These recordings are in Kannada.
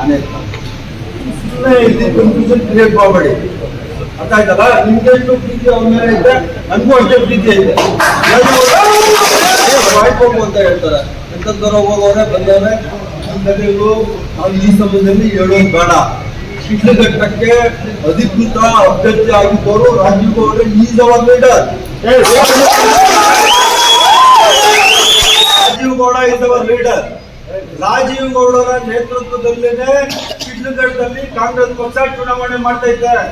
ನಾನೇ ಸುಮ್ಮನೆ ಇಲ್ಲಿ ಕನ್ಫ್ಯೂಷನ್ ಕ್ರಿಯೇಟ್ ಮಾಡಬೇಡಿ. ಅರ್ಥ ಆಯ್ತಲ್ಲ ನಿಮ್ಗೆ ಎಷ್ಟು ಪ್ರೀತಿ ಅವ್ರ ಮೇಲೆ ಇದೆ ನನಗೂ ಅಷ್ಟೇ ಪ್ರೀತಿ ಇದೆ. ಬಾಯ್ಕೋಗು ಅಂತ ಹೇಳ್ತಾರೆ. ಎಂತಂದ್ರೆ ಹೋಗೋರೆ, ಬಂದವ್ರೆ. ಕಥೆಗಳು ಈ ಸಮಯದಲ್ಲಿ ಹೇಳೋದು ಬೇಡ. ಘಟ್ಟಕ್ಕೆ ಅಧಿಕೃತ ಅಭ್ಯರ್ಥಿ ಆಗಿದ್ದವರು ರಾಜೀವ್ ಗೌಡ್ರೆ is our leader Rajeev Gowda is our leader Rajeev ಗೌಡರ ನೇತೃತ್ವದಲ್ಲೇನೆ ಶಿಡ್ಲಘಟ್ಟದಲ್ಲಿ ಕಾಂಗ್ರೆಸ್ ಪಕ್ಷ ಚುನಾವಣೆ ಮಾಡ್ತಾ ಇದ್ದಾರೆ.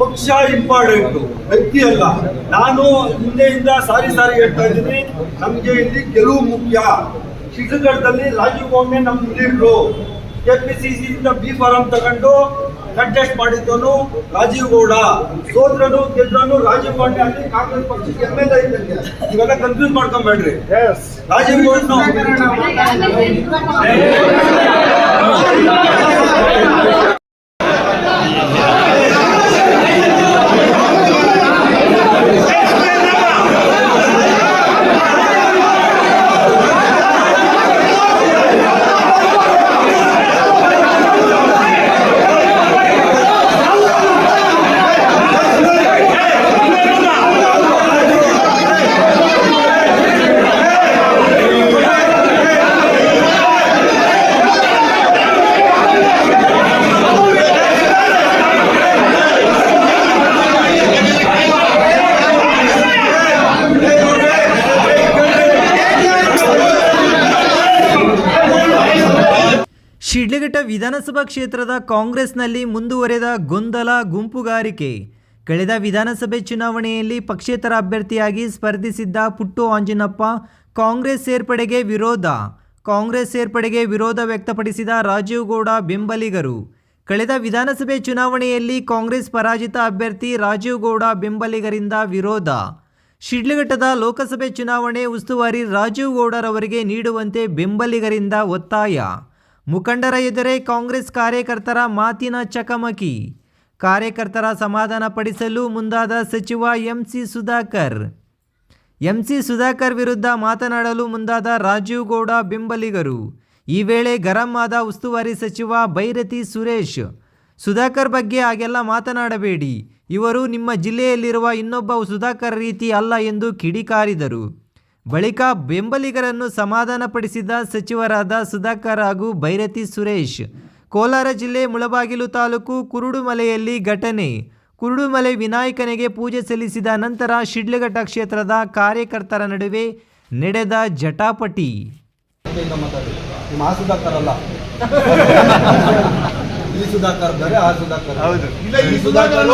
ಪಕ್ಷ ಇಂಪಾರ್ಟೆಂಟ್ ವ್ಯಕ್ತಿ ಅಲ್ಲ. ನಾನು ಹಿಂದೆಯಿಂದ ಸಾರಿ ಸಾರಿ ಹೇಳ್ತಾ ಇದ್ದೀನಿ ನಮ್ಗೆ ಇಲ್ಲಿ ಗೆಲುವು ಮುಖ್ಯ. ಶಿಡ್ಲಘಟ್ಟದಲ್ಲಿ ರಾಜೀವ್ ಗೌಡ್ನೆ ನಮ್ ಲೀಡ್ರು ಕೆಪಿಸಿಸಿ ಇಂದ ಬಿ ಫಾರಂ ತಗೊಂಡು ಕಂಟೆಸ್ಟ್ ಮಾಡಿದ್ದನು ರಾಜೀವ್ ಗೌಡ. ಸೋದ್ರನು ಗೆದ್ರನು ರಾಜೀವ್ ಗೌಡ ಅಲ್ಲಿ ಕಾಂಗ್ರೆಸ್ ಪಕ್ಷಕ್ಕೆ ಎಂ ಎಲ್ ಎ ಇದ್ದಂಗೆ. ಇವೆಲ್ಲ ಕನ್ಫ್ಯೂಸ್ ಮಾಡ್ಕೊಂಬೇಡ್ರಿ. ರಾಜೀವ್ ಗೌಡ. ಶಿಡ್ಲಘಟ್ಟ ವಿಧಾನಸಭಾ ಕ್ಷೇತ್ರದ ಕಾಂಗ್ರೆಸ್ನಲ್ಲಿ ಮುಂದುವರೆದ ಗೊಂದಲ ಗುಂಪುಗಾರಿಕೆ. ಕಳೆದ ವಿಧಾನಸಭೆ ಚುನಾವಣೆಯಲ್ಲಿ ಪಕ್ಷೇತರ ಅಭ್ಯರ್ಥಿಯಾಗಿ ಸ್ಪರ್ಧಿಸಿದ್ದ ಪುಟ್ಟು ಆಂಜನಪ್ಪ ಕಾಂಗ್ರೆಸ್ ಸೇರ್ಪಡೆಗೆ ವಿರೋಧ. ಕಾಂಗ್ರೆಸ್ ಸೇರ್ಪಡೆಗೆ ವಿರೋಧ ವ್ಯಕ್ತಪಡಿಸಿದ ರಾಜೀವ್ ಗೌಡ ಬೆಂಬಲಿಗರು. ಕಳೆದ ವಿಧಾನಸಭೆ ಚುನಾವಣೆಯಲ್ಲಿ ಕಾಂಗ್ರೆಸ್ ಪರಾಜಿತ ಅಭ್ಯರ್ಥಿ ರಾಜೀವ್ ಗೌಡ ಬೆಂಬಲಿಗರಿಂದ ವಿರೋಧ. ಶಿಡ್ಲಘಟ್ಟದ ಲೋಕಸಭೆ ಚುನಾವಣೆ ಉಸ್ತುವಾರಿ ರಾಜೀವ್ ಗೌಡರವರಿಗೆ ನೀಡುವಂತೆ ಬೆಂಬಲಿಗರಿಂದ ಒತ್ತಾಯ. ಮುಖಂಡರ ಎದುರೇ ಕಾಂಗ್ರೆಸ್ ಕಾರ್ಯಕರ್ತರ ಮಾತಿನ ಚಕಮಕಿ. ಕಾರ್ಯಕರ್ತರ ಸಮಾಧಾನ ಪಡಿಸಲು ಮುಂದಾದ ಸಚಿವ ಎಂಸಿ ಸುಧಾಕರ್. ಎಂಸಿ ಸುಧಾಕರ್ ವಿರುದ್ಧ ಮಾತನಾಡಲು ಮುಂದಾದ ರಾಜೀವ್ ಗೌಡ ಬೆಂಬಲಿಗರು. ಈ ವೇಳೆ ಗರಂ ಆದ ಉಸ್ತುವಾರಿ ಸಚಿವ ಭೈರತಿ ಸುರೇಶ್. ಸುಧಾಕರ್ ಬಗ್ಗೆ ಹಾಗೆಲ್ಲ ಮಾತನಾಡಬೇಡಿ. ಇವರು ನಿಮ್ಮ ಜಿಲ್ಲೆಯಲ್ಲಿರುವ ಇನ್ನೊಬ್ಬ ಸುಧಾಕರ್ ರೀತಿ ಅಲ್ಲ ಎಂದು ಕಿಡಿಕಾರಿದರು. ಬಳಿಕ ಬೆಂಬಲಿಗರನ್ನು ಸಮಾಧಾನಪಡಿಸಿದ ಸಚಿವರಾದ ಸುಧಾಕರ್ ಹಾಗೂ ಭೈರತಿ ಸುರೇಶ್ ಕೋಲಾರ ಜಿಲ್ಲೆ ಮುಳಬಾಗಿಲು ತಾಲೂಕು ಕುರುಡುಮಲೆಯಲ್ಲಿ ಘಟನೆ. ಕುರುಡುಮಲೆ ವಿನಾಯಕನಿಗೆ ಪೂಜೆ ಸಲ್ಲಿಸಿದ ನಂತರ ಶಿಡ್ಲಘಟ್ಟ ಕ್ಷೇತ್ರದ ಕಾರ್ಯಕರ್ತರ ನಡುವೆ ನಡೆದ ಜಟಾಪಟಿ. ನಿಮ್ಮ ಈ ಸುಧಾಕರ್ ಬೇರೆ ಆ ಸುಧಾಕರ್ ಹೌದು. ಈ ಸುಧಾಕರ್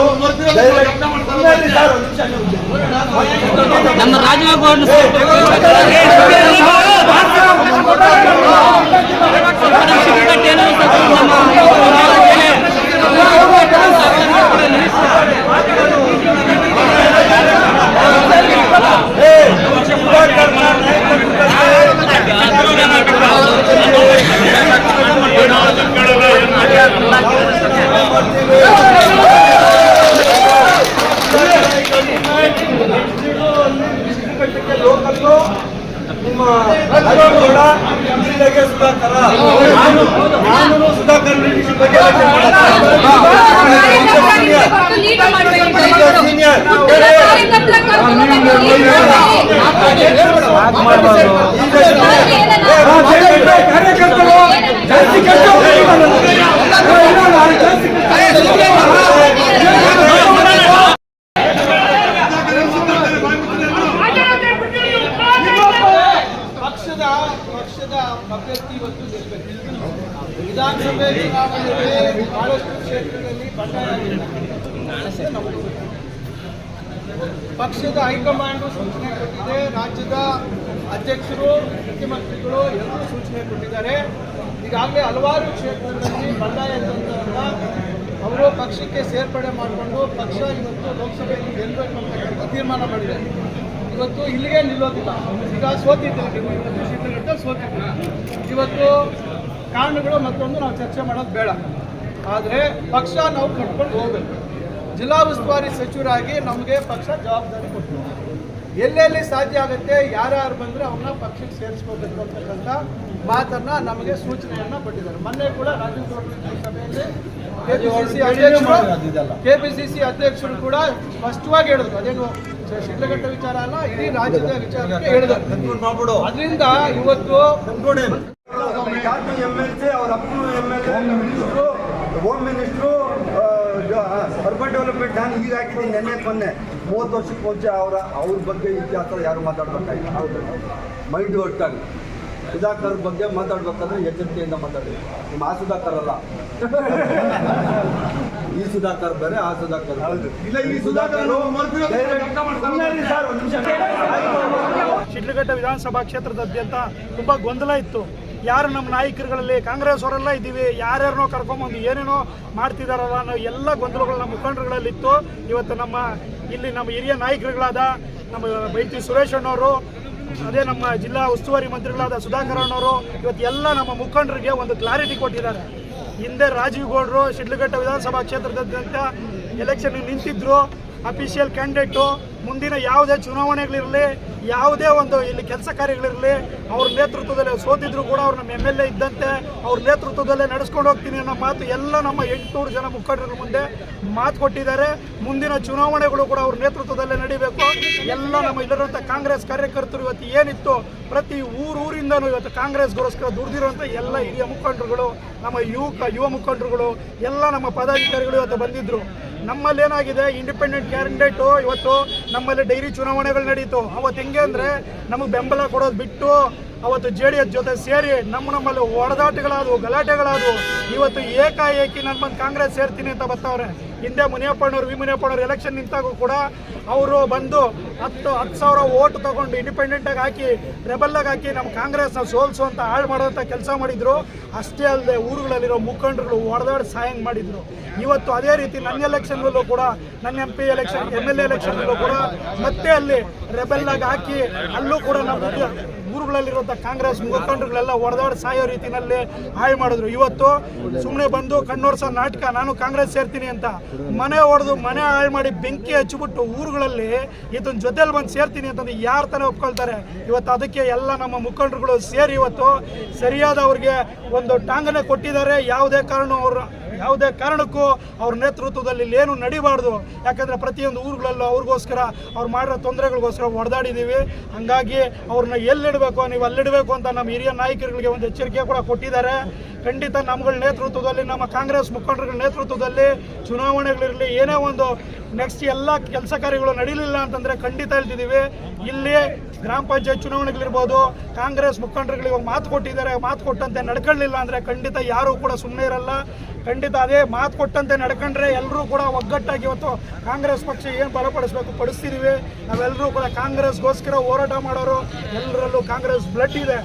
ನಮ್ಮ ರಾಜೀವ್ ಗೌಡ ನಾನು ಸುಧಾಕರ್ ಬಗ್ಗೆ ಸೀನಿಯರ್ ಕಾರ್ಯಕರ್ತರು ಜಾಸ್ತಿ ಪಕ್ಷದ ಪಕ್ಷದ ಅಭ್ಯರ್ಥಿ ಇವತ್ತು ಗೆಲ್ಲಬೇಕು ವಿಧಾನಸಭೆ ಚುನಾವಣೆಯಲ್ಲಿ ಬಹಳಷ್ಟು ಕ್ಷೇತ್ರದಲ್ಲಿ ಬಂಡಾಯ. ಪಕ್ಷದ ಹೈಕಮಾಂಡ್ ಸೂಚನೆ ಕೊಟ್ಟಿದೆ. ರಾಜ್ಯದ ಅಧ್ಯಕ್ಷರು, ಮುಖ್ಯಮಂತ್ರಿಗಳು ಎಲ್ಲರೂ ಸೂಚನೆ ಕೊಟ್ಟಿದ್ದಾರೆ. ಈಗಾಗಲೇ ಹಲವಾರು ಕ್ಷೇತ್ರಗಳಲ್ಲಿ ಬಂಡಾಯ ತಂತ್ರವನ್ನು ಅವರು ಪಕ್ಷಕ್ಕೆ ಸೇರ್ಪಡೆ ಮಾಡಿಕೊಂಡು ಪಕ್ಷ ಇವತ್ತು ಲೋಕಸಭೆಯಲ್ಲಿ ಗೆಲ್ಲಬೇಕು ಅಂತ ತೀರ್ಮಾನ ಮಾಡಿದೆ ಇವತ್ತು ಇಲ್ಲಿಗೆ ನಿಲ್ಲೋದಿಲ್ಲ ಈಗ ಸೋತಿದ್ದಾರೆ ನೀವು ಇವತ್ತು ಶಿಡ್ಲಘಟ್ಟ ಇವತ್ತು ಕಾರಣಗಳು ಮತ್ತೊಂದು ನಾವು ಚರ್ಚೆ ಮಾಡೋದು ಬೇಡ. ಆದರೆ ಪಕ್ಷ ನಾವು ಕಟ್ಕೊಂಡು ಹೋಗಬೇಕು. ಜಿಲ್ಲಾ ಉಸ್ತುವಾರಿ ಸಚಿವರಾಗಿ ನಮಗೆ ಪಕ್ಷ ಜವಾಬ್ದಾರಿ ಕೊಟ್ಟು ಎಲ್ಲೆಲ್ಲಿ ಸಾಧ್ಯ ಆಗುತ್ತೆ ಯಾರ್ಯಾರು ಬಂದರೆ ಅವ್ರನ್ನ ಪಕ್ಷಕ್ಕೆ ಸೇರಿಸ್ಕೋಬೇಕು ಅಂತಕ್ಕಂಥ ಮಾತನ್ನು ನಮಗೆ ಸೂಚನೆಯನ್ನು ಕೊಟ್ಟಿದ್ದಾರೆ. ಮೊನ್ನೆ ಕೂಡ ರಾಜೀವ್ ಸಭೆಯಲ್ಲಿ ಪಿ ಅಧ್ಯಕ್ಷರು ಸಿ ಅಧ್ಯಕ್ಷರು ಕೂಡ ಸ್ಪಷ್ಟವಾಗಿ ಹೇಳಿದ್ರು. ಅದೇನು ಶಿಡ್ಲಘಟ್ಟ ವಿಚಾರ ಅಲ್ಲ ಇಡೀ ರಾಜ್ಯದ ವಿಚಾರಕ್ಕೆ ಹೇಳಿದ ಅದರಿಂದ ಇವತ್ತು ಎಂ ಎಲ್ ಸಿ ಅವ್ರ ಅಪ್ಪನು M L A minister home minister urban development ನಾನು ಈಗ ಹಾಕಿದ್ದೀನಿ ನೆನ್ನೆ ಮೊನ್ನೆ. ಮೂವತ್ತು ವರ್ಷಕ್ಕೆ ಮುಂಚೆ ಅವರ ಅವ್ರ ಬಗ್ಗೆ ಇತಿಹಾಸ ಯಾರು ಮಾತಾಡ್ಬೇಕಾಗಿಲ್ಲ. ಮೈಂಡ್ ಒಟ್ಟಾಗಿ ಸುಧಾಕರ್ ಬಗ್ಗೆ ಮಾತಾಡ್ಬೇಕಾದ್ರೆ ಎಚ್ಚರಿಕೆಯಿಂದ ಮಾತಾಡಿ. ನಿಮ್ಮ ಆ ಸುಧಾಕರ್ ಅಲ್ಲ. ಈ ಸುಧಾಕರ್ ಬೇರೆ ಆ ಸುಧಾಕರ್. ಇಲ್ಲ, ಈ ಸುಧಾಕರ್ ಶಿಡ್ಲಘಟ್ಟ ವಿಧಾನಸಭಾ ಕ್ಷೇತ್ರದಾದ್ಯಂತ ತುಂಬ ಗೊಂದಲ ಇತ್ತು. ಯಾರು ನಮ್ಮ ನಾಯಕರುಗಳಲ್ಲಿ ಕಾಂಗ್ರೆಸ್ ಅವರೆಲ್ಲ ಇದ್ದೀವಿ ಯಾರ್ಯಾರನೋ ಕರ್ಕೊಂಬಂದು ಏನೇನೋ ಮಾಡ್ತಿದಾರಲ್ಲ ಅನ್ನೋ ಎಲ್ಲ ಗೊಂದಲಗಳು ನಮ್ಮ ಮುಖಂಡರುಗಳಲ್ಲಿತ್ತು. ಇವತ್ತು ನಮ್ಮ ಇಲ್ಲಿ ನಮ್ಮ ಹಿರಿಯ ನಾಯಕರುಗಳಾದ ನಮ್ಮ ಬೈತಿ ಸುರೇಶ್ ಅಣ್ಣವರು ಅದೇ ನಮ್ಮ ಜಿಲ್ಲಾ ಉಸ್ತುವಾರಿ ಮಂತ್ರಿಗಳಾದ ಸುಧಾಕರ್ ಅವರು ಇವತ್ತು ಎಲ್ಲ ನಮ್ಮ ಮುಖಂಡರಿಗೆ ಒಂದು ಕ್ಲಾರಿಟಿ ಕೊಟ್ಟಿದ್ದಾರೆ. ಹಿಂದೆ ರಾಜೀವ್ ಗೌಡ್ರು, ಶಿಡ್ಲಘಟ್ಟ ವಿಧಾನಸಭಾ ಕ್ಷೇತ್ರದಾದ್ಯಂತ ಎಲೆಕ್ಷನ್ ನಿಂತಿದ್ರು ಅಫಿಷಿಯಲ್ ಕ್ಯಾಂಡಿಡೇಟು ಮುಂದಿನ ಯಾವುದೇ ಚುನಾವಣೆಗಳಿರಲಿ, ಯಾವುದೇ ಒಂದು ಇಲ್ಲಿ ಕೆಲಸ ಕಾರ್ಯಗಳಿರಲಿ, ಅವ್ರ ನೇತೃತ್ವದಲ್ಲಿ ಸೋತಿದ್ರು ಕೂಡ ಅವ್ರು ನಮ್ಮ ಎಂ ಎಲ್ ಎ ಇದ್ದಂತೆ ಅವ್ರ ನೇತೃತ್ವದಲ್ಲೇ ನಡೆಸ್ಕೊಂಡು ಹೋಗ್ತೀನಿ ಅನ್ನೋ ಮಾತು ಎಲ್ಲ ನಮ್ಮ ಎಂಟುನೂರು ಜನ ಮುಖಂಡರ ಮುಂದೆ ಮಾತು ಕೊಟ್ಟಿದ್ದಾರೆ. ಮುಂದಿನ ಚುನಾವಣೆಗಳು ಕೂಡ ಅವ್ರ ನೇತೃತ್ವದಲ್ಲೇ ನಡಿಬೇಕು. ಎಲ್ಲ ನಮ್ಮ ಇಲ್ಲಿರುವಂಥ ಕಾಂಗ್ರೆಸ್ ಕಾರ್ಯಕರ್ತರು ಇವತ್ತು ಏನಿತ್ತು, ಪ್ರತಿ ಊರೂರಿಂದನೂ ಇವತ್ತು ಕಾಂಗ್ರೆಸ್ಗೋಸ್ಕರ ದುಡ್ದಿರುವಂಥ ಎಲ್ಲ ಹಿರಿಯ ಮುಖಂಡರುಗಳು, ನಮ್ಮ ಯುವಕ, ಯುವ ಮುಖಂಡರುಗಳು, ಎಲ್ಲ ನಮ್ಮ ಪದಾಧಿಕಾರಿಗಳು ಇವತ್ತು ಬಂದಿದ್ರು. ನಮ್ಮಲ್ಲಿ ಏನಾಗಿದೆ? ಇಂಡಿಪೆಂಡೆಂಟ್ ಕ್ಯಾಂಡಿಡೇಟು ಇವತ್ತು ನಮ್ಮಲ್ಲಿ ಡೈರಿ ಚುನಾವಣೆಗಳು ನಡೀತು. ಅವತ್ತು ಹೆಂಗೆ ಅಂದರೆ ನಮಗೆ ಬೆಂಬಲ ಕೊಡೋದು ಬಿಟ್ಟು ಅವತ್ತು ಜೆ ಡಿ ಎಸ್ ಜೊತೆ ಸೇರಿ ನಮ್ಮ ನಮ್ಮಲ್ಲಿ ಹೊಡೆದಾಟಗಳಾದವು ಗಲಾಟೆಗಳಾದವು. ಇವತ್ತು ಏಕಾಏಕಿ ನನ್ನ ಬಂದು ಕಾಂಗ್ರೆಸ್ ಸೇರ್ತೀನಿ ಅಂತ ಬರ್ತಾವ್ರೆ. ಹಿಂದೆ ಮುನಿಯಪ್ಪಣ್ಣವ್ರು ವಿ ಮುನಿಯಪ್ಪಣ್ಣವ್ರು ಎಲೆಕ್ಷನ್ ನಿಂತಾಗೂ ಕೂಡ ಅವರು ಬಂದು ಹತ್ತು ಹತ್ತು ಸಾವಿರ ಓಟ್ ತಗೊಂಡು ಇಂಡಿಪೆಂಡೆಂಟಾಗಿ ಹಾಕಿ ರೆಬಲ್ಲಾಗಿ ಹಾಕಿ ನಮ್ಮ ಕಾಂಗ್ರೆಸ್ನ ಸೋಲ್ಸುವಂತ ಹಾಳು ಮಾಡುವಂಥ ಕೆಲಸ ಮಾಡಿದ್ರು. ಅಷ್ಟೇ ಅಲ್ಲದೆ ಊರುಗಳಲ್ಲಿರೋ ಮುಖಂಡರುಗಳು ಹೊಡೆದಾಡಿ ಸಹಾಯ ಮಾಡಿದ್ರು. ಇವತ್ತು ಅದೇ ರೀತಿ ನನ್ನ ಎಲೆಕ್ಷನ್ಗಳಲ್ಲೂ ಕೂಡ, ನನ್ನ M P election M L A ಎಲೆಕ್ಷನ್ಗಳಲ್ಲೂ ಕೂಡ ಮತ್ತೆ ಅಲ್ಲಿ ರೆಬೆಲ್ಲಾಗಿ ಹಾಕಿ, ಅಲ್ಲೂ ಕೂಡ ನಮ್ಮ ಕಾಂಗ್ರೆಸ್ ಮುಖಂಡರುಗಳೆಲ್ಲ ಹೊಡೆದಾಡಿ ಸಾಯೋ ರೀತಿಯಲ್ಲಿ ಹಾಳು ಮಾಡಿದ್ರು. ಇವತ್ತು ಸುಮ್ಮನೆ ಬಂದು ಕಣ್ಣೋರ್ಸೋ ನಾಟಕ, ನಾನು ಕಾಂಗ್ರೆಸ್ ಸೇರ್ತೀನಿ ಅಂತ ಮನೆ ಹೊಡೆದು ಮನೆ ಹಾಳು ಮಾಡಿ ಬೆಂಕಿ ಹಚ್ಚಿಬಿಟ್ಟು ಊರುಗಳಲ್ಲಿ ಇದನ್ನ ಜೊತೆಲಿ ಬಂದು ಸೇರ್ತೀನಿ ಅಂತಂದು ಯಾರ ತಾನೇ ಒಪ್ಕೊಳ್ತಾರೆ? ಇವತ್ತು ಅದಕ್ಕೆ ಎಲ್ಲ ನಮ್ಮ ಮುಖಂಡರುಗಳು ಸೇರಿ ಇವತ್ತು ಸರಿಯಾದ ಅವ್ರಿಗೆ ಒಂದು ಟಾಂಗನೆ ಕೊಟ್ಟಿದ್ದಾರೆ. ಯಾವುದೇ ಕಾರಣ ಅವರು ಯಾವುದೇ ಕಾರಣಕ್ಕೂ ಅವ್ರ ನೇತೃತ್ವದಲ್ಲಿ ಇಲ್ಲೇನು ನಡಿಬಾರ್ದು. ಯಾಕಂದರೆ ಪ್ರತಿಯೊಂದು ಊರುಗಳಲ್ಲೂ ಅವ್ರಿಗೋಸ್ಕರ ಅವ್ರು ಮಾಡಿರೋ ತೊಂದರೆಗಳಿಗೋಸ್ಕರ ಹೊಡೆದಾಡಿದ್ದೀವಿ ಹಂಗಾಗಿ ಅವ್ರನ್ನ ಎಲ್ಲಿಡಬೇಕು, ನೀವು ಅಲ್ಲಿಡಬೇಕು ಅಂತ ನಮ್ಮ ಹಿರಿಯ ನಾಯಕರುಗಳಿಗೆ ಒಂದು ಎಚ್ಚರಿಕೆ ಕೂಡ ಕೊಟ್ಟಿದ್ದಾರೆ. ಖಂಡಿತ ನಮ್ಗಳ ನೇತೃತ್ವದಲ್ಲಿ, ನಮ್ಮ ಕಾಂಗ್ರೆಸ್ ಮುಖಂಡರುಗಳ ನೇತೃತ್ವದಲ್ಲಿ ಚುನಾವಣೆಗಳಿರಲಿ, ಏನೇ ಒಂದು ನೆಕ್ಸ್ಟ್ ಎಲ್ಲ ಕೆಲಸ ಕಾರ್ಯಗಳು ನಡೀಲಿಲ್ಲ ಅಂತಂದರೆ ಖಂಡಿತ ಹೇಳ್ತಿದ್ದೀವಿ ಇಲ್ಲಿ ಗ್ರಾಮ ಪಂಚಾಯತ್ ಚುನಾವಣೆಗಳಿರ್ಬೋದು, ಕಾಂಗ್ರೆಸ್ ಮುಖಂಡರುಗಳಿಗೆ ಮಾತು ಕೊಟ್ಟಿದ್ದಾರೆ, ಮಾತು ಕೊಟ್ಟಂತೆ ನಡ್ಕೊಳ್ಳಿಲ್ಲ ಅಂದರೆ ಖಂಡಿತ ಯಾರೂ ಕೂಡ ಸುಮ್ಮನೆ ಇರಲ್ಲ. ಖಂಡಿತ ಅದೇ ಮಾತು ಕೊಟ್ಟಂತೆ ನಡ್ಕೊಂಡ್ರೆ ಎಲ್ಲರೂ ಕೂಡ ಒಗ್ಗಟ್ಟಾಗಿ ಇವತ್ತು ಕಾಂಗ್ರೆಸ್ ಪಕ್ಷ ಏನು ಬಲಪಡಿಸ್ಬೇಕು ಪಡಿಸ್ತಿದ್ದೀವಿ ನಾವೆಲ್ಲರೂ ಕೂಡ ಕಾಂಗ್ರೆಸ್ಗೋಸ್ಕರ ಹೋರಾಟ ಮಾಡೋರು ಎಲ್ಲರಲ್ಲೂ ಕಾಂಗ್ರೆಸ್ ಬ್ಲಡ್ ಇದೆ.